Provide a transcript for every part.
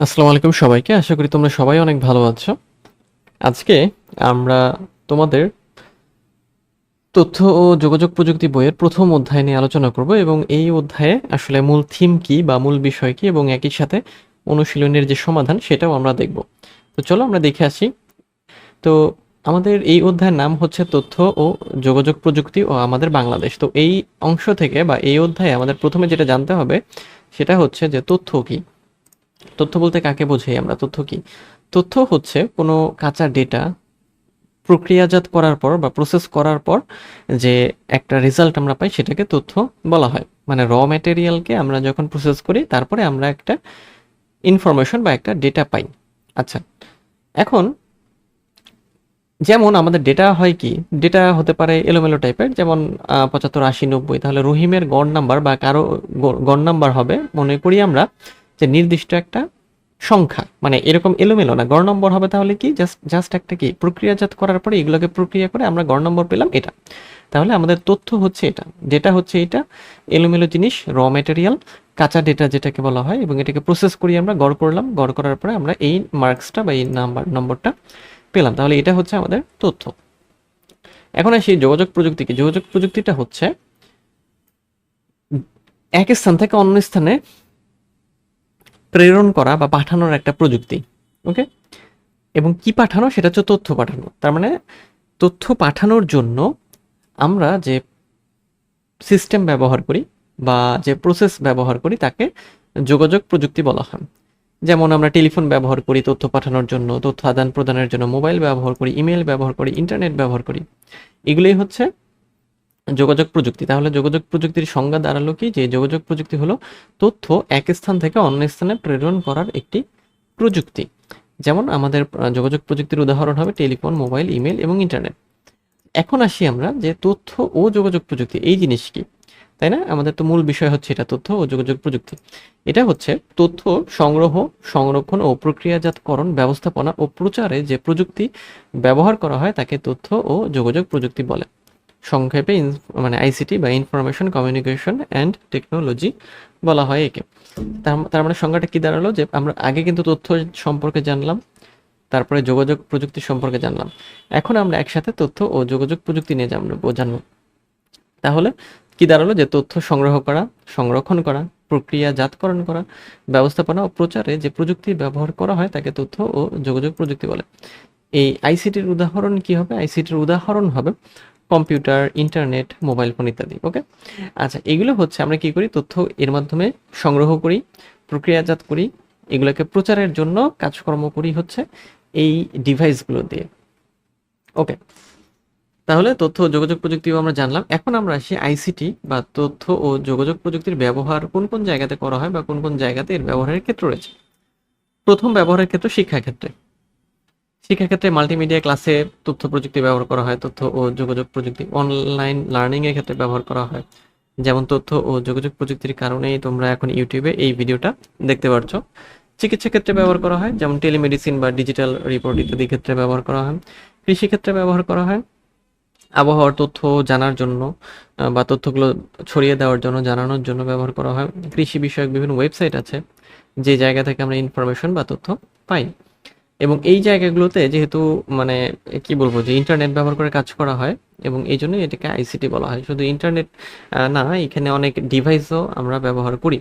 আসসালামু আলাইকুম সবাইকে। আশা করি তোমরা সবাই অনেক ভালো আছো। আজকে আমরা তোমাদের তথ্য ও যোগাযোগ প্রযুক্তি বইয়ের প্রথম অধ্যায় নিয়ে আলোচনা করব এবং এই অধ্যায়ে আসলে মূল থিম কি বা মূল বিষয় কি এবং একই সাথে অনুশীলনের যে সমাধান সেটাও আমরা দেখব। তো চলো আমরা দেখে আসি। তো আমাদের এই অধ্যায়ের নাম হচ্ছে তথ্য ও যোগাযোগ প্রযুক্তি ও আমাদের বাংলাদেশ। তো এই অংশ থেকে বা এই অধ্যায়ে আমাদের প্রথমে যেটা জানতে হবে সেটা হচ্ছে যে তথ্য কি। তথ্য বলতে কাকে বোঝাই আমরা? তথ্য কি? তথ্য হচ্ছে কোনো কাঁচা ডেটা প্রক্রিয়াজাত করার পর বা প্রসেস করার পর যে একটা রেজাল্ট আমরা পাই সেটাকে তথ্য বলা হয়। মানে র ম্যাটেরিয়ালকে আমরা যখন প্রসেস করি, তারপরে আমরা একটা ইনফরমেশন বা একটা ডেটা পাই। আচ্ছা এখন যেমন আমাদের ডেটা হয় কি? ডেটা হতে পারে এলোমেলো টাইপের যেমন পঁচাত্তর, আশি, নব্বই, তাহলে রহিমের গড় নাম্বার বা কারও গড় নাম্বার হবে, মনে করি আমরা যে নির্দিষ্ট একটা সংখ্যা মানে এরকম এলোমেলো না। গড় নম্বর হবে তাহলে কি? জাস্ট জাস্ট একটা কি? প্রক্রিয়াজাত করার পরে এগুলোকে প্রক্রিয়া করে আমরা গড় নম্বর পেলাম এটা। তাহলে আমাদের তথ্য হচ্ছে এটা। ডেটা হচ্ছে এটা, এলোমেলো জিনিস র ম্যাটেরিয়াল কাঁচা ডেটা যেটাকে বলা হয়, এবং এটাকে প্রসেস করি আমরা, গড় করলাম, গড় করার পরে আমরা এই মার্কসটা বা এই নাম্বার নম্বরটা পেলাম। তাহলে এটা হচ্ছে আমাদের তথ্য। এখন আসি যোগাযোগ প্রযুক্তি কি? যোগাযোগ প্রযুক্তিটা হচ্ছে এক স্থান থেকে অন্য স্থানে প্রেরণ করা বা পাঠানোর একটা প্রযুক্তি, ওকে? এবং কি পাঠানো? সেটা হচ্ছে তথ্য পাঠানো। তার মানে তথ্য পাঠানোর জন্য আমরা যে সিস্টেম ব্যবহার করি বা যে প্রসেস ব্যবহার করি, তাকে যোগাযোগ প্রযুক্তি বলা হয়। যেমন আমরা টেলিফোন ব্যবহার করি তথ্য পাঠানোর জন্য, তথ্য আদান প্রদানের জন্য, মোবাইল ব্যবহার করি, ইমেল ব্যবহার করি, ইন্টারনেট ব্যবহার করি। এগুলোই হচ্ছে যোগাযোগ প্রযুক্তি। তাহলে যোগাযোগ প্রযুক্তির সংজ্ঞা দাঁড়াল কি? যে যোগাযোগ প্রযুক্তি হলো তথ্য এক স্থান থেকে অন্য স্থানে প্রেরণ করার একটি প্রযুক্তি। যেমন আমাদের যোগাযোগ প্রযুক্তির উদাহরণ হবে টেলিফোন, মোবাইল, ইমেল এবং ইন্টারনেট। এখন আসি আমরা যে তথ্য ও যোগাযোগ প্রযুক্তি, এই জিনিস কি? তাই না? আমাদের তো মূল বিষয় হচ্ছে এটা, তথ্য ও যোগাযোগ প্রযুক্তি। এটা হচ্ছে তথ্য সংগ্রহ, সংরক্ষণ ও প্রক্রিয়াজাতকরণ, ব্যবস্থাপনা ও প্রচারে যে প্রযুক্তি ব্যবহার করা হয় তাকে তথ্য ও যোগাযোগ প্রযুক্তি বলে। সংক্ষেপে মানে আইসিটি বা ইনফরমেশন কমিউনিকেশন অ্যান্ড টেকনোলজি বলা হয় একে। তার মানে সংজ্ঞাটা কি দাঁড়াল? যে আমরা আগে কিন্তু তথ্য সম্পর্কে জানলাম, তারপরে যোগাযোগ প্রযুক্তি সম্পর্কে জানলাম। এখন আমরা একসাথে তথ্য ও যোগাযোগ প্রযুক্তি নিয়ে জানব জানব। তাহলে কি দাঁড়াল? যে তথ্য সংগ্রহ করা, সংরক্ষণ করা, প্রক্রিয়াজাতকরণ করা, ব্যবস্থাপনা ও প্রচারে যে প্রযুক্তি ব্যবহার করা হয় তাকে তথ্য ও যোগাযোগ প্রযুক্তি বলে। এই আইসিটির উদাহরণ কি হবে? আইসিটির উদাহরণ হবে কম্পিউটার, ইন্টারনেট, মোবাইল ফোন ইত্যাদি ওকে আচ্ছা এগুলো হচ্ছে আমরা কি করি? তথ্য এর মাধ্যমে সংগ্রহ করি, প্রক্রিয়াজাত করি, এগুলোকে প্রচারের জন্য কাজকর্ম করি হচ্ছে এই ডিভাইসগুলো দিয়ে ওকে তাহলে তথ্য যোগাযোগ প্রযুক্তিও আমরা জানলাম। এখন আমরা আসি আইসিটি বা তথ্য ও যোগাযোগ প্রযুক্তির ব্যবহার কোন কোন জায়গাতে করা হয় বা কোন কোন জায়গাতে এর ব্যবহারের ক্ষেত্র রয়েছে? প্রথম ব্যবহারের ক্ষেত্র শিক্ষাক্ষেত্রে। শিক্ষাক্ষেত্রে মাল্টিমিডিয়া ক্লাসে তথ্য প্রযুক্তি ব্যবহার করা হয়, তথ্য ও যোগাযোগ প্রযুক্তি অনলাইন লার্নিং এর ক্ষেত্রে ব্যবহার করা হয়। যেমন তথ্য ও যোগাযোগ প্রযুক্তির কারণেই তোমরা এখন ইউটিউবে এই ভিডিওটা দেখতে পারছ। চিকিৎসা ক্ষেত্রে ব্যবহার করা হয়, যেমন টেলিমেডিসিন বা ডিজিটাল রিপোর্ট ইত্যাদি ক্ষেত্রে ব্যবহার করা হয়। কৃষি ক্ষেত্রে ব্যবহার করা হয়। আবহাওয়ার তথ্য জানার জন্য বা তথ্যগুলো ছড়িয়ে দেওয়ার জন্য, জানানোর জন্য ব্যবহার করা হয়। কৃষি বিষয়ক বিভিন্ন ওয়েবসাইট আছে, যে জায়গা থেকে আমরা ইনফরমেশন বা তথ্য পাই। এবং এই জায়গাগুলোতে যেহেতু মানে কি বলব যে ইন্টারনেট ব্যবহার করে কাজ করা হয় এবং এই জন্য এটাকে আইসিটি বলা হয়। শুধু ইন্টারনেট না, এখানে অনেক ডিভাইসও আমরা ব্যবহার করি।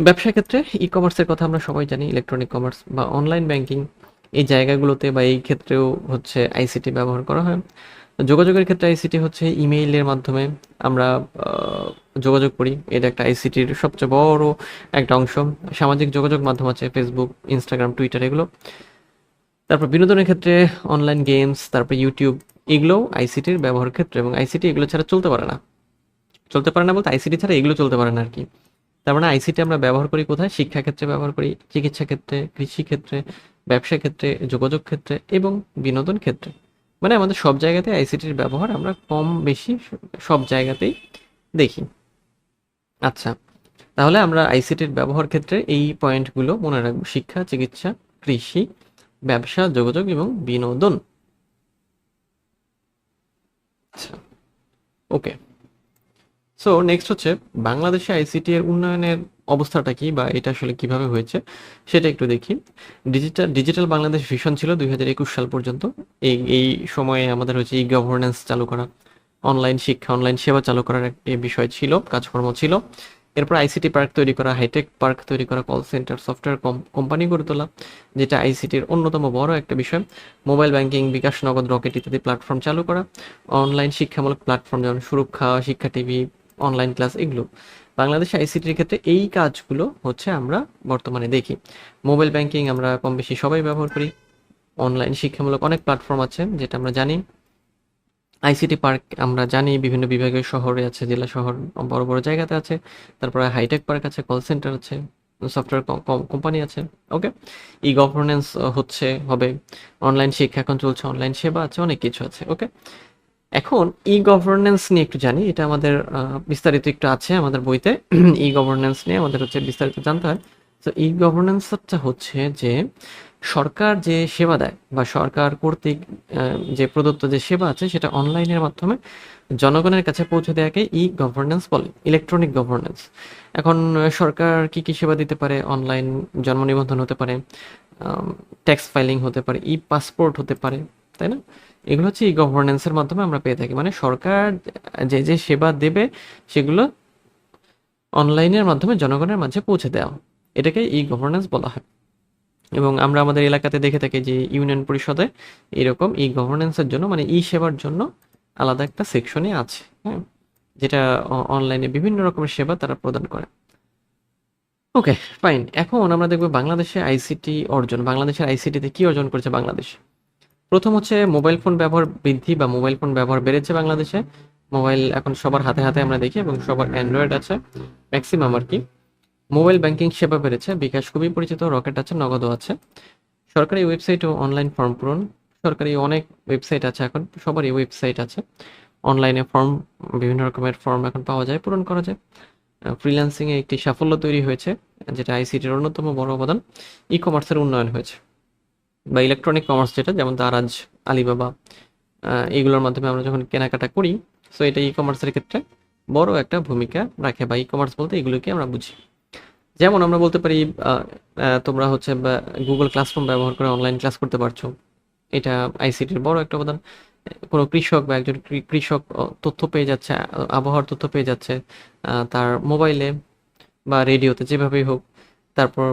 ব্যবসা ক্ষেত্রে ই কমার্সের কথা আমরা সবাই জানি ইলেকট্রনিক কমার্স বা অনলাইন ব্যাংকিং এই জায়গাগুলোতে বা এই ক্ষেত্রেও হচ্ছে আইসিটি ব্যবহার করা হয়। যোগাযোগের ক্ষেত্রে আইসিটি হচ্ছে ইমেইলের মাধ্যমে আমরা যোগাযোগ করি। এটা একটা আইসিটির সবচেয়ে বড় একটা অংশ। সামাজিক যোগাযোগ মাধ্যম আছে ফেসবুক ইনস্টাগ্রাম টুইটার এগুলো। তারপর বিনোদনের ক্ষেত্রে অনলাইন গেমস তারপর ইউটিউব এগুলোও আইসিটির ব্যবহার ক্ষেত্রে এবং আইসিটি এগুলো ছাড়া চলতে পারে না। চলতে পারে না বলতে আইসিটি ছাড়া এগুলো চলতে পারে না আর কি। তার মানে আইসিটি আমরা ব্যবহার করি কোথায়? শিক্ষা ক্ষেত্রে ব্যবহার করি, চিকিৎসা ক্ষেত্রে, কৃষি ক্ষেত্রে, ব্যবসা ক্ষেত্রে, যোগাযোগ ক্ষেত্রে এবং বিনোদন ক্ষেত্রে। মানে আমাদের সব জায়গাতে আইসিটির ব্যবহার আমরা কম বেশি সব জায়গাতেই দেখি। আচ্ছা তাহলে আমরা আইসিটির ব্যবহার ক্ষেত্রে এই পয়েন্টগুলো মনে রাখব। শিক্ষা, চিকিৎসা, কৃষি ব্যবসা, যোগাযোগ এবং বিনোদন। আচ্ছা ওকে। সো নেক্সট হচ্ছে বাংলাদেশে আইসিটি এর উন্নয়নের অবস্থাটা কি বা এটা আসলে কীভাবে হয়েছে সেটা একটু দেখি। ডিজিটাল ডিজিটাল বাংলাদেশ ভিশন ছিল দুই হাজার একুশ সাল পর্যন্ত। এই এই সময়ে আমাদের হচ্ছে ই গভর্নেন্স চালু করা অনলাইন শিক্ষা অনলাইন সেবা চালু করার এক- এই বিষয় ছিল, কাজকর্ম ছিল। এরপর আইসিটি পার্ক তৈরি করা হাইটেক পার্ক তৈরি করা কল সেন্টার সফটওয়্যার কোম্পানি গড়ে তোলা, যেটা আইসিটির অন্যতম বড় একটা বিষয়। মোবাইল ব্যাংকিং বিকাশ, নগদ রকেট ইত্যাদি প্ল্যাটফর্ম চালু করা অনলাইন শিক্ষামূলক প্ল্যাটফর্ম যেমন সুরক্ষা, শিক্ষা টিভি অনলাইন ক্লাস এগুলো। বাংলাদেশে আইসিটির ক্ষেত্রে এই কাজগুলো হচ্ছে আমরা বর্তমানে দেখি। মোবাইল ব্যাংকিং আমরা কম বেশি সবাই ব্যবহার করি। অনলাইন শিক্ষামূলক অনেক প্ল্যাটফর্ম আছে, যেটা আমরা জানি। আইসিটি পার্ক আমরা জানি, বিভিন্ন বিভাগের শহরে আছে, জেলা শহর, বড় বড় জায়গাতে আছে, তারপরে হাইটেক পার্ক আছে, কল সেন্টার আছে, সফটওয়্যার কোম্পানি আছে, ওকে? ই গভর্নেন্স হচ্ছে, হবে, অনলাইন শিক্ষা এখন চলছে, অনলাইন সেবা আছে, অনেক কিছু আছে, ওকে? এখন ই গভর্নেন্স নিয়ে একটু জানি, এটা আমাদের বিস্তারিত একটু আছে আমাদের বইতে, ই গভর্নেন্স নিয়ে আমাদের হচ্ছে বিস্তারিত জানতে হয়। তো ই গভর্নেন্সটা হচ্ছে যে সরকার যে সেবা দেয় বা সরকার কর্তৃক যে প্রদত্ত যে সেবা আছে সেটা অনলাইনের মাধ্যমে জনগণের কাছে পৌঁছে দেওয়াকে ই গভর্নেন্স বলে ইলেকট্রনিক গভর্নেন্স এখন সরকার কি কি সেবা দিতে পারে? অনলাইন জন্ম নিবন্ধন হতে পারে ট্যাক্স ফাইলিং হতে পারে ই পাসপোর্ট হতে পারে, তাই না? এগুলো হচ্ছে ই গভর্নেন্সের মাধ্যমে আমরা পেয়ে থাকি। মানে সরকার যে যে সেবা দেবে সেগুলো অনলাইনের মাধ্যমে জনগণের মাঝে পৌঁছে দেওয়া। এটাকে ই গভর্নেন্স বলা হয়। এবং আমরা আমাদের এলাকাতে দেখে থাকি যে ইউনিয়ন পরিষদে এরকম ই গভর্নেন্সের জন্য মানে ই সেবার জন্য আলাদা একটা সেকশনে আছে হ্যাঁ যেটা অনলাইনে বিভিন্ন রকমের সেবা তারা প্রদান করে। ওকে ফাইন এখন আমরা দেখব বাংলাদেশে আইসিটি অর্জন, বাংলাদেশের আইসিটিতে কি অর্জন করেছে বাংলাদেশ? প্রথম হচ্ছে মোবাইল ফোন ব্যবহার বৃদ্ধি বা মোবাইল ফোন ব্যবহার বেড়েছে বাংলাদেশে। মোবাইল এখন সবার হাতে হাতে আমরা দেখি এবং সবার অ্যান্ড্রয়েড আছে ম্যাক্সিমাম আর কি। মোবাইল ব্যাংকিং সেবা বেড়েছে। বিকাশ খুবই পরিচিত, রকেট আছে, নগদও আছে। সরকারি ওয়েবসাইট ও অনলাইন ফর্ম পূরণ। সরকারি অনেক ওয়েবসাইট আছে এখন, সবারই ওয়েবসাইট আছে। অনলাইনে ফর্ম, বিভিন্ন রকমের ফর্ম এখন পাওয়া যায়, পূরণ করা যায়। ফ্রিল্যান্সিংয়ে একটি সাফল্য তৈরি হয়েছে, যেটা আইসিটির অন্যতম বড় অবদান। ই কমার্সের উন্নয়ন হয়েছে। বা ইলেকট্রনিক কমার্স যেটা, যেমন দারাজ, আলিবাবা এগুলোর মাধ্যমে আমরা যখন কেনাকাটা করি সো এটা ই কমার্সের ক্ষেত্রে বড় একটা ভূমিকা রাখে বা ই কমার্স বলতে এগুলোকে আমরা বুঝি। যেমন আমরা বলতে পারি তোমরা হচ্ছে গুগল ক্লাসরুম ব্যবহার করে অনলাইন ক্লাস করতে পারছ। এটা আইসিটির বড় একটা অবদান। কোনো কৃষক বা একজন কৃষক তথ্য পেয়ে যাচ্ছে আবহাওয়ার তথ্য পেয়ে যাচ্ছে তার মোবাইলে বা রেডিওতে যেভাবেই হোক, তারপর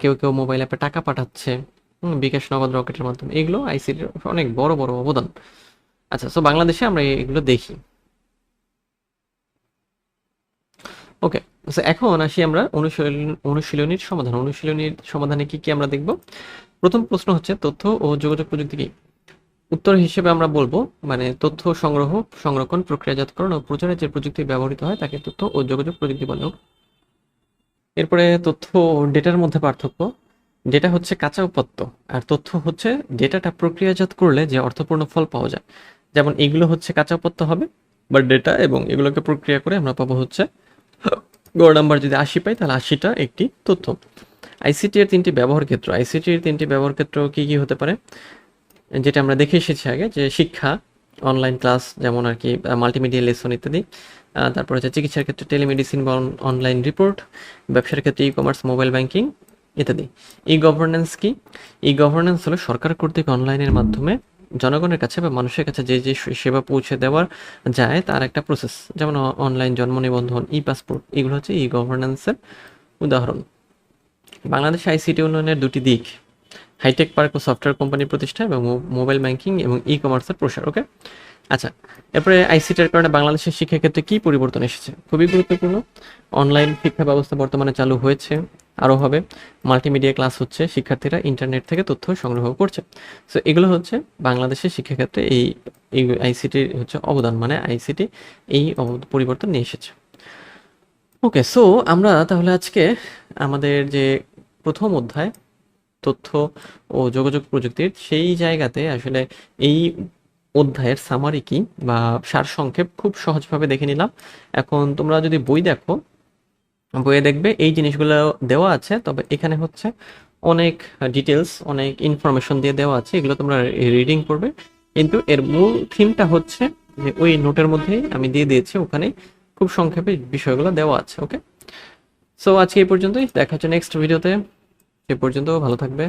কেউ কেউ মোবাইল অ্যাপে টাকা পাঠাচ্ছে বিকাশ নগদ রকেটের মাধ্যমে। এগুলো আইসিটির অনেক বড় বড় অবদান। আচ্ছা সো বাংলাদেশে আমরা এগুলো দেখি। ওকে সো এখন আসি আমরা অনুশীলন, অনুশীলনীর সমাধান। অনুশীলনীর সমাধানে কি কি আমরা দেখব? প্রথম প্রশ্ন হচ্ছে, তথ্য ও যোগাযোগ প্রযুক্তি কি? উত্তর হিসেবে আমরা বলব মানে তথ্য সংগ্রহ, সংরক্ষণ, প্রক্রিয়াজাতকরণ ও প্রচারে যে প্রযুক্তি ব্যবহৃত হয়, তাকে তথ্য ও যোগাযোগ প্রযুক্তি বলে। এরপরে তথ্য ও ডেটার মধ্যে পার্থক্য ডেটা হচ্ছে কাঁচা উপাত্ত, আর তথ্য হচ্ছে ডেটাটা প্রক্রিয়াজাত করলে যে অর্থপূর্ণ ফল পাওয়া যায়। যেমন এগুলো হচ্ছে কাঁচা উপাত্ত হবে বা ডেটা এবং এগুলোকে প্রক্রিয়া করে আমরা পাবো হচ্ছে গড় নাম্বার যদি আশি পাই, তাহলে আশিটা একটি তথ্য। আইসিটি এর তিনটি ব্যবহার ক্ষেত্র। আইসিটি এর তিনটি ব্যবহার ক্ষেত্র কি কি হতে পারে? যেটা আমরা দেখে এসেছি আগে, যে শিক্ষা অনলাইন ক্লাস যেমন আর কি মাল্টিমিডিয়া লেসন ইত্যাদি তারপর হচ্ছে চিকিৎসার ক্ষেত্রে টেলিমেডিসিন বা অনলাইন রিপোর্ট ব্যবসার ক্ষেত্রে ই কমার্স মোবাইল ব্যাংকিং ইত্যাদি। ই গভর্নেন্স কি? ই গভর্নেন্স হলো সরকার কর্তৃক অনলাইনের মাধ্যমে জনগণের কাছে বা মানুষের কাছে যে যে সেবা পৌঁছে দেওয়ার যায়, তার একটা প্রসেস যেমন অনলাইন জন্ম নিবন্ধন ই পাসপোর্ট এগুলো হচ্ছে ই গভর্নেন্সের উদাহরণ। বাংলাদেশ আইসিটি উন্নয়নের দুটি দিক হাইটেক পার্ক ও সফটওয়্যার কোম্পানি প্রতিষ্ঠা এবং মোবাইল ব্যাংকিং এবং ই কমার্সের প্রসার ওকে আচ্ছা এরপরে আইসিটির কারণে বাংলাদেশের শিক্ষাক্ষেত্রে কি পরিবর্তন এসেছে? খুবই গুরুত্বপূর্ণ। অনলাইন শিক্ষা ব্যবস্থা বর্তমানে চালু হয়েছে। আরও হবে। মাল্টিমিডিয়া ক্লাস হচ্ছে, শিক্ষার্থীরা ইন্টারনেট থেকে তথ্য সংগ্রহ করছে। সো এগুলো হচ্ছে বাংলাদেশের শিক্ষাক্ষেত্রে এই এই আইসিটির হচ্ছে অবদান মানে আইসিটি এই পরিবর্তন নিয়ে এসেছে। ওকে সো আমরা তাহলে আজকে আমাদের যে প্রথম অধ্যায়, তথ্য ও যোগাযোগ প্রযুক্তির, সেই জায়গাতে আসলে এই অধ্যায়ের সামারি কি বা সারসংক্ষেপ খুব সহজভাবে দেখে নিলাম। এখন তোমরা যদি বই দেখো বইয়ে দেখবে এই জিনিসগুলো দেওয়া আছে, তবে এখানে হচ্ছে অনেক ডিটেলস অনেক ইনফরমেশন দিয়ে দেওয়া আছে, এগুলো তোমরা রিডিং করবে। কিন্তু এর মূল থিমটা হচ্ছে যে ওই নোটের মধ্যেই আমি দিয়ে দিয়েছি, ওখানে খুব সংক্ষেপে বিষয়গুলো দেওয়া আছে ওকে সো আজকে এই পর্যন্তই। দেখা হচ্ছে নেক্সট ভিডিওতে সে পর্যন্ত ভালো থাকবে।